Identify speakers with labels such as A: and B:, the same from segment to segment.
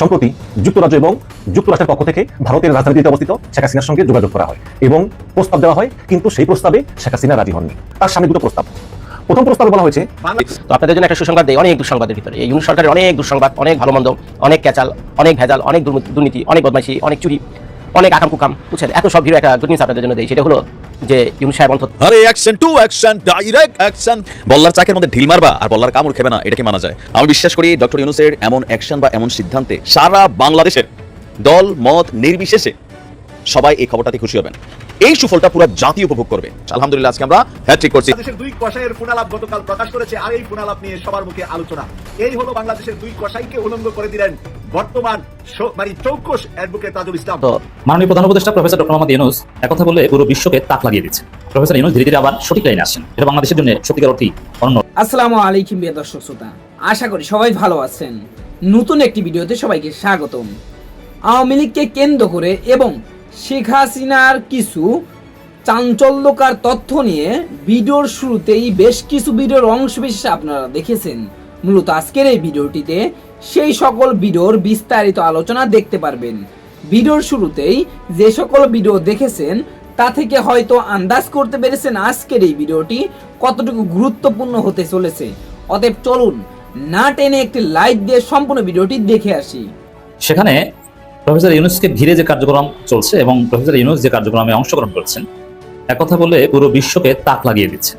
A: সম্প্রতি যুক্তরাজ্য এবং যুক্তরাষ্ট্রের পক্ষ থেকে ভারতের রাজধানীতে অবস্থিত শেখ হাসিনার সঙ্গে যোগাযোগ করা হয় এবং প্রস্তাব দেওয়া হয়, কিন্তু সেই প্রস্তাবে শেখ হাসিনা রাজি হননি। তার সামনে দুটো প্রস্তাব। প্রথম প্রস্তাবে বলা হয়েছে,
B: তো আপনাদের জন্য একটা সুসংবাদ দেয় অনেক দুঃসংবাদের ভিতরে। এই ইউনিট সরকারের অনেক দুঃসংবাদ, অনেক ভালো মন্দ অনেক ক্যাচাল, অনেক ভেজাল, অনেক দুর্নীতি- দুর্নীতি, অনেক বদমাইশি, অনেক চুরি। অনেক আকাম কুকাম বুঝছেন? এত সব ভিড় একটা গুড নিউজ আপনাদের জন্য দেয় সেটা হলো যে ইউনুস সাহেব অন্তত
C: আরে action to action direct action বল্লার চাকের মধ্যে ঢিল মারবা আর বল্লার কামড় খেবে না এটাকে মানা যায়? আমি বিশ্বাস করি ডক্টর ইউনুসের এমন অ্যাকশন বা এমন সিদ্ধান্তে সারা বাংলাদেশের দল, মত, নির্বিশেষে সবাই এই খবরটাতে খুশি হবেন। এই সুফলটা পুরো জাতি উপভোগ করবে। আলহামদুলিল্লাহ আজকে আমরা হ্যাট্রিক করছি।
D: বাংলাদেশের দুই কষাইয়ের ফোনালাপ গতকাল প্রকাশ করেছে। আর এই ফোনালাপ নিয়ে সবার মুখে আলোচনা। এই হলো বাংলাদেশের দুই কষাইকে উলঙ্গ করে দিলেন বর্তমান মানে চৌকস অ্যাডভোকেট তাজুল ইসলাম।
B: তো
E: মাননীয় প্রধান উপদেষ্টা প্রফেসর ডক্টর মোহাম্মদ ইউনুস একথা বলে পুরো বিশ্বকে তাক লাগিয়ে দিচ্ছে। প্রফেসর ইউনুস ধীরে ধীরে আবার সঠিক লাইনে আসছেন। এটা বাংলাদেশের জন্য সত্যিকার অর্থই অনন্য।
F: আসসালামু আলাইকুম প্রিয় দর্শক শ্রোতা। আশা করি সবাই ভালো আছেন। নতুন একটি ভিডিওতে সবাইকে স্বাগতম। আওয়ামী লীগকে কেন্দ্র করে এবং শেখ হাসিনার কিছু চাঞ্চল্যকার তথ্য নিয়ে ভিডিওর শুরুতেই বেশ কিছু ভিডিওর অংশ বিশেষ আপনারা দেখেছেন। মূলত আজকের এই ভিডিওটিতে সেই সকল ভিডিওর বিস্তারিত আলোচনা দেখতে পারবেন। ভিডিওর শুরুতেই যে সকল ভিডিও দেখেছেন, তা থেকে হয়তো আন্দাজ করতে পেরেছেন আজকের এই ভিডিওটি কতটুকু গুরুত্বপূর্ণ হতে চলেছে। অতএব চলুন না টেনে একটি লাইক দিয়ে সম্পূর্ণ ভিডিওটি দেখে আসি।
E: সেখানে প্রফেসর ইউনুসকে ঘিরে যে কার্যক্রম চলছে এবং প্রফেসর ইউনুস যে কার্যক্রমে অংশগ্রহণ করছেন একথা বলে পুরো বিশ্বকে তাক লাগিয়ে দিচ্ছে।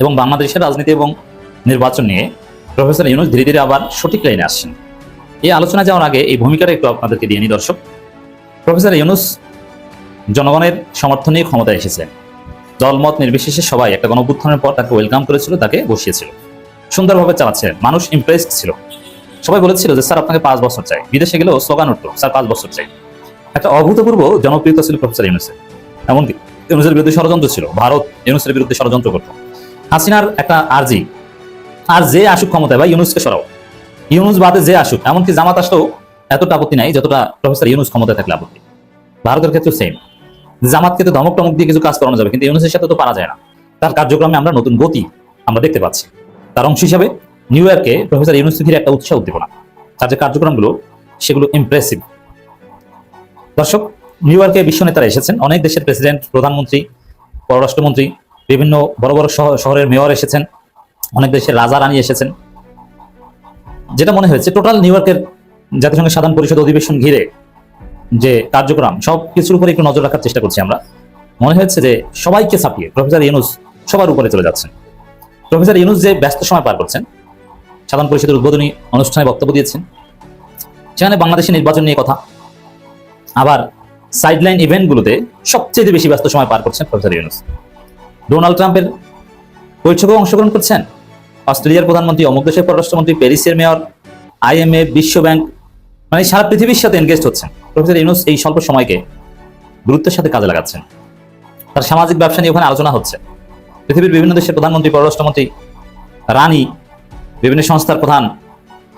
E: এবং বাংলাদেশের রাজনীতি এবং নির্বাচন নিয়ে প্রফেসর ইউনুস ধীরে ধীরে আবার সঠিক লাইনে আসছেন। এই আলোচনা যাওয়ার আগে এই ভূমিকাটা একটু আপনাদেরকে দিয়ে নি দর্শক। প্রফেসর ইউনুস জনগণের সমর্থন নিয়ে ক্ষমতায় এসেছেন। দলমত নির্বিশেষে সবাই একটা গণঅভ্যুত্থানের পর তাকে ওয়েলকাম করেছিল, তাকে বসিয়েছিল। সুন্দরভাবে চালাচ্ছে মানুষ ইমপ্রেসড ছিল। সবাই বলেছিল যে, স্যার, আপনাকে পাঁচ বছর চাই। বিদেশে গেলেও স্লোগান উঠতো স্যার, পাঁচ বছর চাই। একটা অভূতপূর্ব জনপ্রিয়তা ছিল প্রফেসর ইউনুসের এমনকি ইউনুসের বিরুদ্ধে ষড়যন্ত্র ছিল। ভারত ইউনুসের বিরুদ্ধে ষড়যন্ত্র করত। হাসিনার একটা আর্জি, আর যে আসুক ক্ষমতায় বা ইউনুসকে সরাও। ইউনুস বাদে যে আসুক, এমনকি জামাত আসলেও এতটা আপত্তি নাই যতটা প্রফেসর ইউনুস ক্ষমতায় থাকলে আপত্তি। ভারতের ক্ষেত্রে সেম জামাতকে তো ধমক টমক দিয়ে কিছু কাজ করানো যাবে, কিন্তু ইউনুসের সাথে তো পারা যায় না। তার কার্যক্রমে আমরা নতুন গতি আমরা দেখতে পাচ্ছি। তার অংশ হিসাবে নিউ ইয়র্কে প্রফেসর ইউনুস ঘিরে একটা উৎসাহ উদ্দীপনা। তার যে কার্যক্রমগুলো, সেগুলো ইমপ্রেসিভ দর্শক নিউ ইয়র্কে বিশ্ব নেতারা এসেছেন। অনেক দেশের প্রেসিডেন্ট প্রধানমন্ত্রী, পররাষ্ট্রমন্ত্রী, বিভিন্ন বড় বড় শহর- শহরের মেয়র এসেছেন। অনেক দেশের রাজা রানী এসেছেন। যেটা মনে হয়েছে টোটাল নিউ ইয়র্কের জাতিসংঘের সাধারণ পরিষদ অধিবেশন ঘিরে যে কার্যক্রম, সব কিছুর উপরে একটু নজর রাখার চেষ্টা করছি আমরা। মনে হচ্ছে যে সবাইকে ছাপিয়ে প্রফেসর ইউনুস সবার উপরে চলে যাচ্ছেন। প্রফেসর ইউনুস যে ব্যস্ত সময় পার করছেন সাধারণ পরিষদের উদ্বোধনী অনুষ্ঠানে বক্তব্য দিয়েছেন। সেখানে বাংলাদেশের নির্বাচন নিয়ে কথা। আবার সাইডলাইন ইভেন্টগুলোতে সবচেয়ে বেশি ব্যস্ত সময় পার করছেন প্রফেসর ইউনুস। ডোনাল্ড ট্রাম্পের বৈঠকেও অংশগ্রহণ করছেন। অস্ট্রেলিয়ার প্রধানমন্ত্রী, অমুক দেশের পররাষ্ট্রমন্ত্রী, প্যারিসের মেয়র আইএমএফ বিশ্ব ব্যাংক মানে সারা পৃথিবীর সাথে এনগেজ হচ্ছেন। প্রফেসর ইউনুস এই স্বল্প সময়কে গুরুত্বের সাথে কাজে লাগাচ্ছেন। তার সামাজিক ব্যবসা নিয়ে ওখানে আলোচনা হচ্ছে। পৃথিবীর বিভিন্ন দেশের প্রধানমন্ত্রী, পররাষ্ট্রমন্ত্রী, রানী বিভিন্ন সংস্থার প্রধান,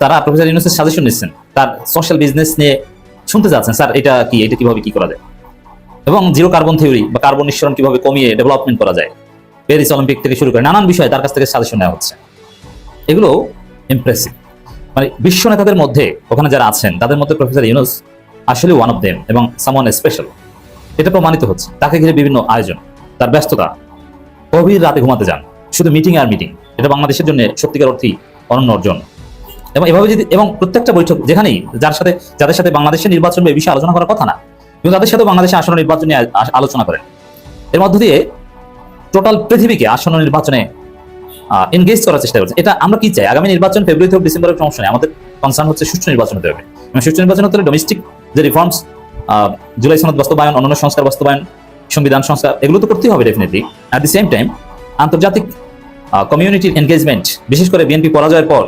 E: তারা প্রফেসর ইউনুসের সাজেশন নিচ্ছেন। তার সোশ্যাল বিজনেস নিয়ে শুনতে যাচ্ছেন স্যার, এটা কি? এটা কীভাবে কি করা যায়? এবং জিরো কার্বন থিওরি বা কার্বন নিঃসরণ কীভাবে কমিয়ে ডেভেলপমেন্ট করা যায়? প্যারিস অলিম্পিক থেকে শুরু করে নানান বিষয়ে তার কাছ থেকে সাজেশন নেওয়া হচ্ছে। এগুলো ইমপ্রেসিভ মানে বিশ্ব নেতাদের মধ্যে ওখানে যারা আছেন, তাদের মধ্যে প্রফেসর ইউনুস আসলে ওয়ান অফ দেম এবং সামওয়ান স্পেশাল এটা প্রমাণিত হচ্ছে। তাকে ঘিরে বিভিন্ন আয়োজন, তার ব্যস্ততা। গভীর রাতে ঘুমাতে যান। শুধু মিটিং আর মিটিং এটা বাংলাদেশের জন্য সত্যিকার অর্থেই অনন্য অর্জন। এবং এভাবে যদি এবং প্রত্যেকটা বৈঠক যেখানেই যার সাথে যাদের সাথে বাংলাদেশের নির্বাচন এই বিষয়ে আলোচনা করার কথা না, কিন্তু তাদের সাথে বাংলাদেশের আসন্ন নির্বাচন নিয়ে আলোচনা করেন। এর মধ্য দিয়ে টোটাল পৃথিবীকে আসন্ন নির্বাচনে এনগেজ করার চেষ্টা করছে। এটা আমরা কি চাই? আগামী নির্বাচন ফেব্রুয়ারি থেকে ডিসেম্বরের সমস্যা নেই আমাদের কনসার্ন হচ্ছে সুষ্ঠু নির্বাচন হতে হবে। এবং সুষ্ঠু নির্বাচন হতে ডোমেস্টিক যে রিফর্মস জুলাই সনদ বাস্তবায়ন অন্যান্য সংস্কার বাস্তবায়ন, সংবিধান সংস্কার, এগুলো তো করতেই হবে definitely at the same time আন্তর্জাতিক কমিউনিটির এনগেজমেন্ট বিশেষ করে বিএনপি পরাজয়ের পর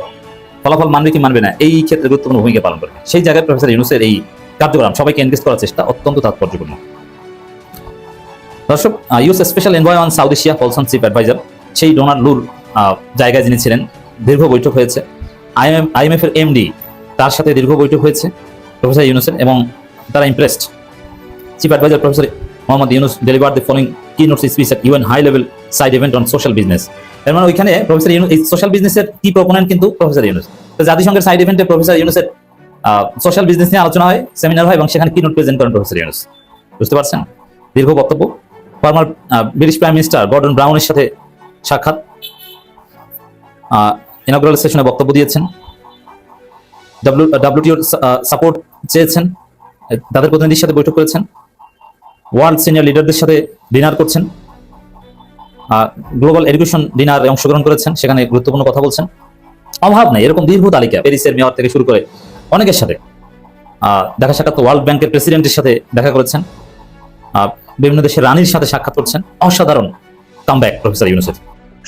E: ফলাফল মানবে কি মানবে না, এই ক্ষেত্রে গুরুত্বপূর্ণ ভূমিকা পালন করবে। সেই জায়গায় প্রফেসর ইউনুসের এই কার্যক্রম, সবাইকে এনগেজ করার চেষ্টা অত্যন্ত তাৎপর্যপূর্ণ। দর্শক US special envoy on South Asia Paulson chief adviser সেই ডোনাল্ড লুর জায়গায় যিনি ছিলেন, দীর্ঘ বৈঠক হয়েছে। আইএম আইএমএফ এর এমডি তার সাথে দীর্ঘ বৈঠক হয়েছে প্রফেসর ইউনুসের এবং তারা impressed chief adviser professor Mohammad Yunus deliver the following key notes speech at UN high level side event on social business এর মানে ওইখানে প্রফেসর ইউনুস, এই সোশ্যাল বিজনেসের কি প্রপোনেন্ট কিন্তু প্রফেসর ইউনুস। তো জাতিসংঘের সাইড ইভেন্টে প্রফেসর ইউনুসের সোশ্যাল বিজনেস নিয়ে আলোচনা হয় সেমিনার হয় এবং সেখানে কিনোট প্রেজেন্ট করেন প্রফেসর ইউনুস। বুঝতে পারছেন? দীর্ঘ বক্তব্য। Former British prime minister Gordon ব্রাউনের সাথে সাক্ষাৎ। ইনগ্রাল সেশনে বক্তব্য দিয়েছেন। ডাব্লিউটিওর সাপোর্ট চেয়েছেন। তাদের প্রতিনিধির সাথে বৈঠক করেছেন। ওয়ার্ল্ড সিনিয়র লিডারদের সাথে ডিনার করছেন। গ্লোবাল এডুকেশন ডিনারে অংশগ্রহণ করেছেন, সেখানে গুরুত্বপূর্ণ কথা বলছেন। অভাব নেই, এরকম দীর্ঘ তালিকা প্যারিসের মেয়র থেকে শুরু করে অনেকের সাথে। দেখা সাক্ষাৎ ওয়ার্ল্ড ব্যাংকের প্রেসিডেন্টের সাথে দেখা করেছেন। বিভিন্ন দেশের রানীর সাথে সাক্ষাৎ করছেন। অসাধারণ কামব্যাক প্রফেসর ইউনুসেফ।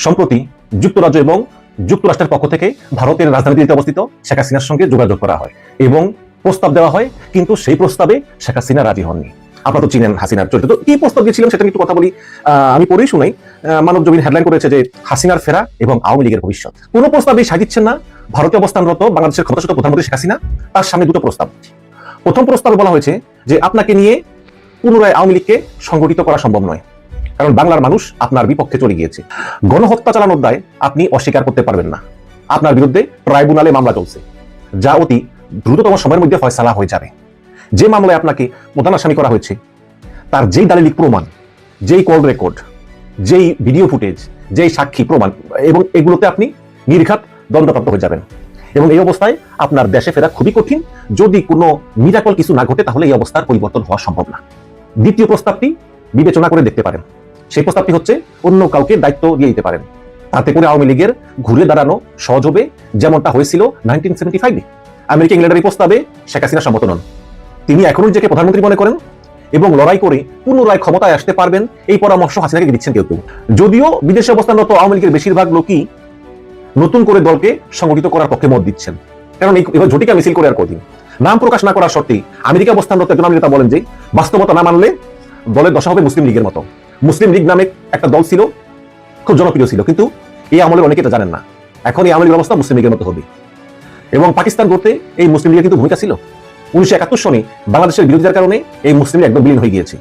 A: সম্প্রতি যুক্তরাজ্য এবং যুক্তরাষ্ট্রের পক্ষ থেকে ভারতের রাজধানীতে অবস্থিত শেখ হাসিনার সঙ্গে যোগাযোগ করা হয় এবং প্রস্তাব দেওয়া হয়, কিন্তু সেই প্রস্তাবে শেখ হাসিনা রাজি হননি। আপনারা তো চিনেন হাসিনার চরিত্র। তো কি প্রস্তাব দিয়েছিলেন সেটা একটু কথা বলি। আমি পড়েই শুনাই। মানব জমিন হেডলাইন করেছে যে হাসিনার ফেরা এবং আওয়ামী লীগের ভবিষ্যৎ। কোনো প্রস্তাবে সাই দিচ্ছেন না। ভারতে অবস্থানরত বাংলাদেশের ক্ষমতাচ্যুত প্রধানমন্ত্রী শেখ হাসিনা। তার সামনে দুটো প্রস্তাব। প্রথম প্রস্তাবে বলা হয়েছে যে আপনাকে নিয়ে পুনরায় আওয়ামী লীগকে সংগঠিত করা সম্ভব নয়। কারণ বাংলার মানুষ আপনার বিপক্ষে চলে গিয়েছে। গণহত্যা চালানোর দায় আপনি অস্বীকার করতে পারবেন না। আপনার বিরুদ্ধে ট্রাইব্যুনালে মামলা চলছে। যা অতি দ্রুততম সময়ের মধ্যে ফয়সালা হয়ে যাবে। যে মামলায় আপনাকে প্রধান আসামি করা হয়েছে, তার যেই দালিলিক প্রমাণ, যেই কল রেকর্ড যেই ভিডিও ফুটেজ যেই সাক্ষী প্রমাণ, এবং এগুলোতে আপনি নির্ঘাত দণ্ডপ্রাপ্ত হয়ে যাবেন। এবং এই অবস্থায় আপনার দেশে ফেরা খুবই কঠিন। যদি কোনো মিরাকল কিছু না ঘটে, তাহলে এই অবস্থার পরিবর্তন হওয়া সম্ভব না। দ্বিতীয় প্রস্তাবটি বিবেচনা করে দেখতে পারেন। সেই প্রস্তাবটি হচ্ছে অন্য কাউকে দায়িত্ব দিয়ে দিতে পারেন। তাতে করে আওয়ামী লীগের ঘুরে দাঁড়ানো সহজ হবে, যেমনটা হয়েছিল নাইনটিন সেভেন্টি ফাইভে আমেরিকা ইংল্যান্ডের এই প্রস্তাবে শেখ হাসিনা সম্মত নন। তিনি এখনও নিজেকে প্রধানমন্ত্রী মনে করেন এবং লড়াই করে পুনরায় ক্ষমতায় আসতে পারবেন, এই পরামর্শ হাসিনাকে দিচ্ছেন কেউ কেউ। যদিও বিদেশে অবস্থানরত আওয়ামী লীগের বেশিরভাগ লোকই নতুন করে দলকে সংগঠিত করার পক্ষে মত দিচ্ছেন। কারণ এবার ঝটিকা মিছিল করে আর কদিন নাম প্রকাশ না করার শর্তে আমেরিকা অবস্থানরত একজন নেতা বলেন যে, বাস্তবতা না মানলে দলের দশা হবে মুসলিম লীগের মতো। মুসলিম লীগ নামে একটা দল ছিল, খুব জনপ্রিয় ছিল, কিন্তু এই আমলের অনেকে এটা জানেন না। এখন এই আমলের অবস্থা মুসলিম লীগের মতো হবে। এবং পাকিস্তান করতে এই মুসলিম লীগের কিন্তু ভূমিকা ছিল। উনিশশো একাত্তর সনে বাংলাদেশের বিরোধিতার কারণে এই মুসলিম একদম বিলীন হয়ে গিয়েছে।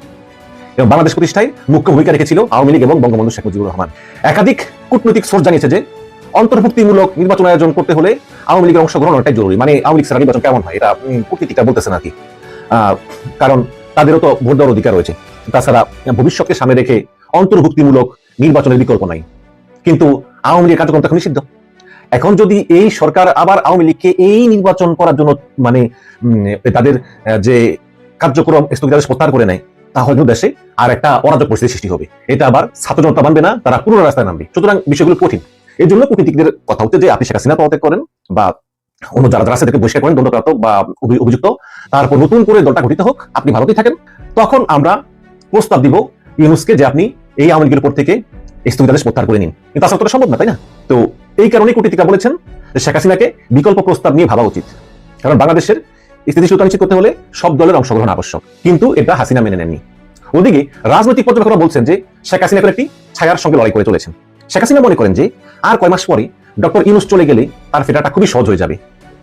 A: এবং বাংলাদেশ প্রতিষ্ঠায় মুখ্য ভূমিকা রেখেছিল আওয়ামী লীগ এবং বঙ্গবন্ধু শেখ মুজিবুর রহমান। একাধিক কূটনৈতিক সোর্স জানিয়েছে যে অন্তর্ভুক্তিমূলক নির্বাচন আয়োজন করতে হলে আওয়ামী লীগের অংশগ্রহণ অনেকটাই জরুরি। মানে আওয়ামী লীগ নির্বাচন কেমন হয়? এটা কূটনীতিকরা বলতেছেন আর কি আহ, কারণ তাদেরও তো ভোট দেওয়ার অধিকার রয়েছে। তাছাড়া ভবিষ্যৎকে সামনে রেখে অন্তর্ভুক্তিমূলক নির্বাচনের বিকল্প নাই। কিন্তু আওয়ামী লীগের কার্যক্রম তো এখন নিষিদ্ধ। এখন যদি এই সরকার আবার আওয়ামী লীগকে এই নির্বাচন করার জন্য মানে তাদের যে কার্যক্রম স্থগিতাদেশ প্রত্যাহার করে নেয়, তাহলে দেশে আর একটা অরাজক পরিস্থিতি সৃষ্টি হবে। এটা আবার ছাত্র জনতা মানবে না, তারা পুরো রাস্তায় নামবে। সুতরাং বিষয়গুলো কঠিন। এই জন্য কূটনীতিকদের কথা হচ্ছে যে, আপনি শেখ হাসিনা পদত্যাগ করেন বা অন্য যারা যারা থেকে বহিষ্কার করেন, দণ্ডপ্রাপ্ত বা অভিযুক্ত, তারপর নতুন করে দলটা গঠিত হোক, আপনি ভারতেই থাকেন। তখন আমরা প্রস্তাব দিব ইউনুসকে যে, আপনি এই আওয়ামী লীগের উপর থেকে স্থগিতাদেশ প্রত্যাহার করে নিন। কিন্তু আসলে সম্ভব না, তাই না? তো এই কারণে কূটনীতিকরা বলেছেন যে শেখ হাসিনাকে বিকল্প প্রস্তাব নিয়ে ভাবা উচিত। কারণ বাংলাদেশের স্থিতিশীলতা নিশ্চিত করতে হলে সব দলের অংশগ্রহণ আবশ্যক। কিন্তু এটা হাসিনা মেনে নেননি। ওদিকে রাজনৈতিক পর্যবেক্ষকরা বলছেন যে শেখ হাসিনা একটি ছায়ার সঙ্গে লড়াই করে চলেছেন। শেখ হাসিনা মনে করেন যে আর কয় মাস পরে ডক্টর ইউনুস চলে গেলে তার ফেরাটা খুবই সহজ হয়ে যাবে।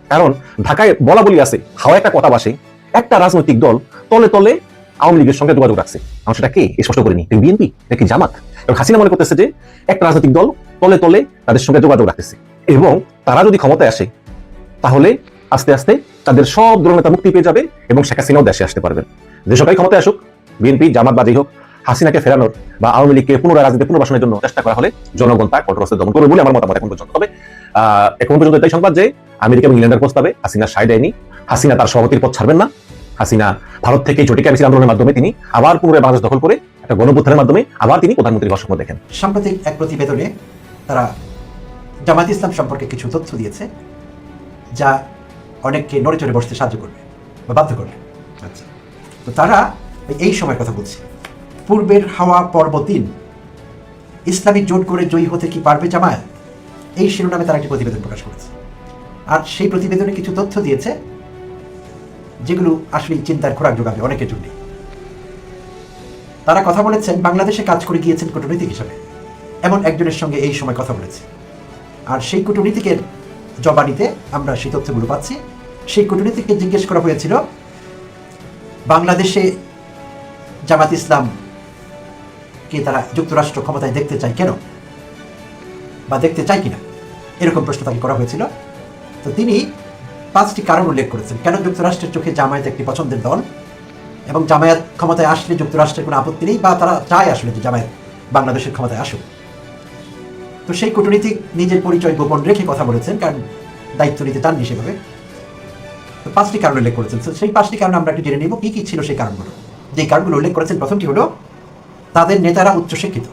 A: কারণ ঢাকায় বলা বলি আছে হাওয়া একটা কথা বাসে, একটা রাজনৈতিক দল তলে তলে আওয়ামী লীগের সঙ্গে যোগাযোগ রাখছে। আমার সেটা কে স্পষ্ট করিনি। বিএনপি নাকি জামাত? এবং হাসিনা মনে করতেছে যে একটা রাজনৈতিক দল তলে তলে তাদের সঙ্গে যোগাযোগ রাখতেছে। এবং তারা যদি ক্ষমতায় আসে, তাহলে আস্তে আস্তে তাদের সব দলনেতা মুক্তি পেয়ে যাবে এবং শেখ হাসিনাও দেশে আসতে পারবেন যে সবাই ক্ষমতায় আসুক, বিএনপি, জামাত বা যাই হোক, হাসিনাকে ফেরানোর বা আওয়ামী লীগকে পুনরায় রাজনীতি পুনর্বাসনের জন্য চেষ্টা করা হলে জনগণ তা কঠোর হস্তে দমন করবে বলে আমার মতামত এখন পর্যন্ত। তবে এখন পর্যন্ত এটাই সংবাদ যে আমেরিকা এবং ইংল্যান্ডের প্রস্তাবে হাসিনা সায় দেয়নি। হাসিনা তার সভাপতির পথ ছাড়বেন না। হাসিনা ভারত থেকে জটিকা মিছিল আন্দোলনের মাধ্যমে তিনি আবার পুনরায় বাংলাদেশ দখল করে একটা গণভ্যুত্থানের মাধ্যমে আবার তিনি প্রধানমন্ত্রীর হওয়ার স্বপ্ন দেখেন।
G: সাম্প্রতিক এক প্রতিবেদনে তারা জামাত ইসলাম সম্পর্কে কিছু তথ্য দিয়েছে যা অনেককে নড়ে চড়ে বসতে সাহায্য করবে বা বাধ্য করবে। আচ্ছা। তো তারা এই সময়ের কথা বলছে। পূর্বের হাওয়া পর্ব তিন ইসলামিক জোট করে জয়ী হতে কি পারবে জামায়াত? এই শিরোনামে তারা একটি প্রতিবেদন প্রকাশ করেছে। আর সেই প্রতিবেদনে কিছু তথ্য দিয়েছে যেগুলো আসলে চিন্তার খোরাক যোগাবে অনেকের জন্য তারা কথা বলেছেন, বাংলাদেশে কাজ করে গিয়েছেন কূটনীতিক হিসাবে। এমন একজনের সঙ্গে এই সময় কথা বলেছে। আর সেই কূটনীতিকের জবানিতে আমরা সেই তথ্যগুলো পাচ্ছি। সেই কূটনীতিককে জিজ্ঞেস করা হয়েছিল, বাংলাদেশে জামাত ইসলাম কে তারা যুক্তরাষ্ট্র ক্ষমতায় দেখতে চায় কেন? বা দেখতে চায় কিনা? এরকম প্রশ্ন তাকে করা হয়েছিল। তো তিনি পাঁচটি কারণ উল্লেখ করেছেন। কেন যুক্তরাষ্ট্রের চোখে জামায়াত একটি পছন্দের দল? এবং জামায়াত ক্ষমতায় আসলে, যুক্তরাষ্ট্রের কোনো আপত্তি নেই বা তারা চায় আসলে যে জামায়াত বাংলাদেশের ক্ষমতায় আসুক। তো সেই কূটনীতিক নিজের পরিচয় গোপন রেখে কথা বলেছেন, কারণ দায়িত্ব নিতে চাননি সেভাবে। তো পাঁচটি কারণ উল্লেখ করেছেন। তো সেই পাঁচটি কারণ আমরা একটু জেনে নিব, কী কী ছিল সেই কারণগুলো? যে কারণগুলো উল্লেখ করেছেন, প্রথমটি হলো তাদের নেতারা উচ্চশিক্ষিত।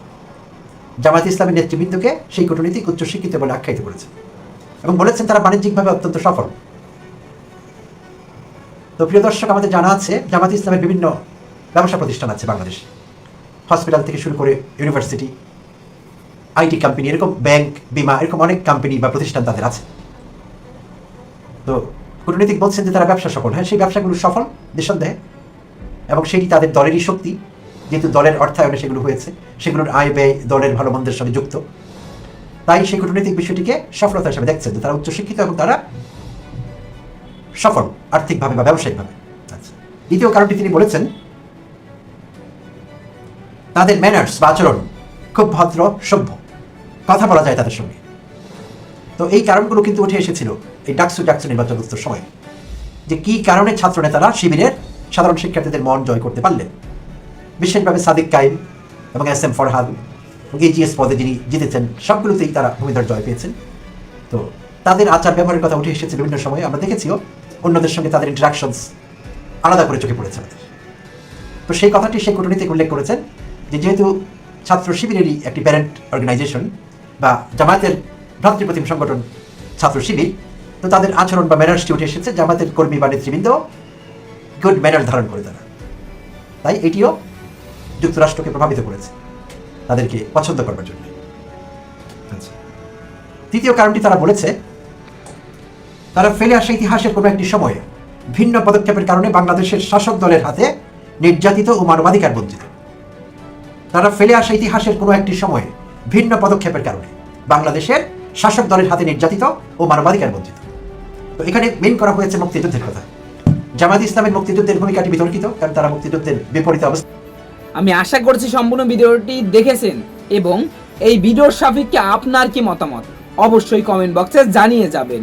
G: জামায়াত ইসলামের নেতৃবৃন্দকে সেই কূটনীতিক উচ্চশিক্ষিত বলে আখ্যায়িত করেছেন এবং বলেছেন তারা বাণিজ্যিকভাবে অত্যন্ত সফল। তো প্রিয় দর্শক, আমাদের জানা আছে, জামাত ইসলামের বিভিন্ন ব্যবসা প্রতিষ্ঠান আছে বাংলাদেশে। হসপিটাল থেকে শুরু করে ইউনিভার্সিটি, আইটি কোম্পানি, এরকম ব্যাংক, বিমা, এরকম অনেক কোম্পানি বা প্রতিষ্ঠান তাদের আছে। তো কূটনীতিক বলছেন যে তারা ব্যবসা সফল। হ্যাঁ সেই ব্যবসাগুলো সফল, নিঃসন্দেহে। এবং সেটি তাদের দলেরই শক্তি, যেহেতু দলের অর্থায়নে সেগুলো হয়েছে, সেগুলোর আয় ব্যয়, দলের ভালো মন্দের সঙ্গে যুক্ত। তাই সেই কূটনৈতিক বিষয়টিকে সফলতা হিসেবে দেখছেন যে তারা উচ্চশিক্ষিত এবং তারা সফল, আর্থিকভাবে বা ব্যবসায়িকভাবে। আচ্ছা দ্বিতীয় কারণটি তিনি বলেছেন, তাদের ম্যানার্স বা আচরণ খুব ভদ্র, সভ্য। কথা বলা যায় তাদের সঙ্গে। তো এই কারণগুলো কিন্তু উঠে এসেছিল এই ডাকসু ডাকসু নির্বাচনগ্রস্ত সময়। যে কি কারণে ছাত্র নেতারা শিবিরের সাধারণ শিক্ষার্থীদের মন জয় করতে পারলেন? বিশেষভাবে সাদিক কাইম এবং এস এম ফরহাদ এজিএস পদে যিনি জিতেছেন, সবগুলোতেই তারা ভূমিধর জয় পেয়েছেন। তো তাদের আচার ব্যবহারের কথা উঠে এসেছে বিভিন্ন সময়ে। আমরা দেখেছিও অন্যদের সঙ্গে তাদের ইন্টারাকশনস আলাদা করে চোখে পড়েছে আমাদের। তো সেই কথাটি সেই কূটনীতিক উল্লেখ করেছেন যে যেহেতু ছাত্র শিবিরেরই একটি প্যারেন্ট অর্গানাইজেশন বা জামায়াতের ভ্রাতৃপ্রতিম সংগঠন ছাত্র শিবির, তো তাদের আচরণ বা ম্যানার্সটি উঠে এসেছে। জামায়াতের কর্মী বা নেতৃবৃন্দ গুড ম্যানার ধারণ করে তারা। তাই এটিও যুক্তরাষ্ট্রকে প্রভাবিত করেছে তাদেরকে পছন্দ করবার জন্য। আচ্ছা। তৃতীয় কারণটি তারা বলেছে তারা ফেলে আসা ইতিহাসের কোনো একটি সময়ে ভিন্ন পদক্ষেপের কারণে বাংলাদেশের শাসক দলের হাতে নির্যাতিত ও মানবাধিকার বঞ্চিত। তারা ফেলে আসা ইতিহাসের কোনো একটি সময়ে ভিন্ন পদক্ষেপের কারণে বাংলাদেশের শাসক দলের হাতে নির্যাতিত ও মানবাধিকার বঞ্চিত। তো এখানে মেন করা হয়েছে মুক্তিযুদ্ধের কথা। জামাত ইসলামের মুক্তিযুদ্ধের ভূমিকাটি বিতর্কিত, কারণ তারা মুক্তিযুদ্ধের বিপরীত অবস্থা
F: আমি আশা করছি সম্পূর্ণ ভিডিওটি দেখেছেন এবং এই ভিডিওর সাপেক্ষে আপনার কি মতামত? অবশ্যই কমেন্ট বক্সে জানিয়ে যাবেন।